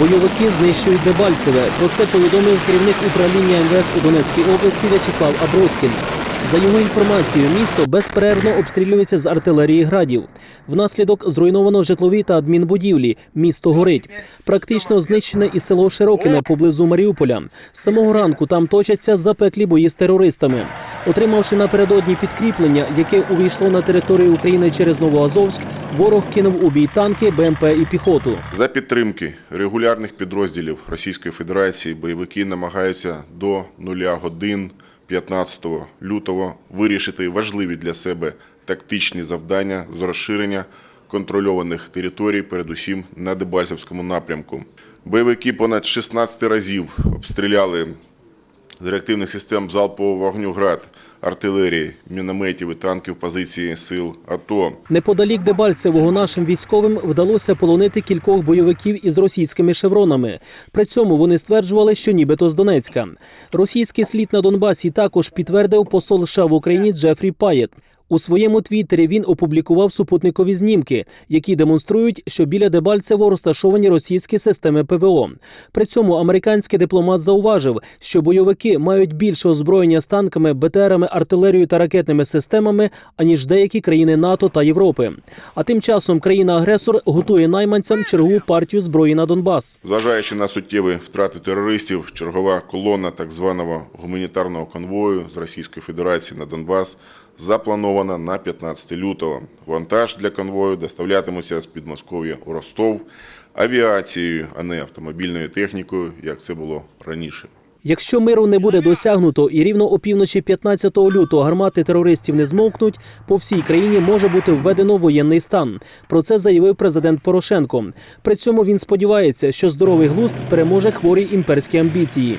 Бойовики знищують Дебальцеве. Про це повідомив керівник управління МВС у Донецькій області В'ячеслав Аброськін. За його інформацією, місто безперервно обстрілюється з артилерії градів. Внаслідок зруйновано житлові та адмінбудівлі. Місто горить. Практично знищене і село Широкине поблизу Маріуполя. З самого ранку там точаться запеклі бої з терористами. Отримавши напередодні підкріплення, яке увійшло на територію України через Новоазовськ, ворог кинув у бій танки, БМП і піхоту. За підтримки регулярних підрозділів Російської Федерації бойовики намагаються до нуля годин 15 лютого вирішити важливі для себе тактичні завдання з розширення контрольованих територій, передусім на Дебальцевському напрямку. Бойовики понад 16 разів обстріляли з реактивних систем залпового вогню град, артилерії, мінометів і танків позиції сил АТО. Неподалік Дебальцевого нашим військовим вдалося полонити кількох бойовиків із російськими шевронами. При цьому вони стверджували, що нібито з Донецька. Російський слід на Донбасі також підтвердив посол США в Україні Джефрі Паєт. У своєму твіттері він опублікував супутникові знімки, які демонструють, що біля Дебальцево розташовані російські системи ПВО. При цьому американський дипломат зауважив, що бойовики мають більше озброєння з танками, БТРами, артилерією та ракетними системами, аніж деякі країни НАТО та Європи. А тим часом країна-агресор готує найманцям чергову партію зброї на Донбас. Зважаючи на суттєві втрати терористів, чергова колона так званого гуманітарного конвою з Російської Федерації на Донбас запланована на 15 лютого. Вантаж для конвою доставлятиметься з Підмосков'я у Ростов авіацією, а не автомобільною технікою, як це було раніше. Якщо миру не буде досягнуто і рівно опівночі 15 лютого гармати терористів не змовкнуть, по всій країні може бути введено воєнний стан. Про це заявив президент Порошенко. При цьому він сподівається, що здоровий глузд переможе хворі імперські амбіції.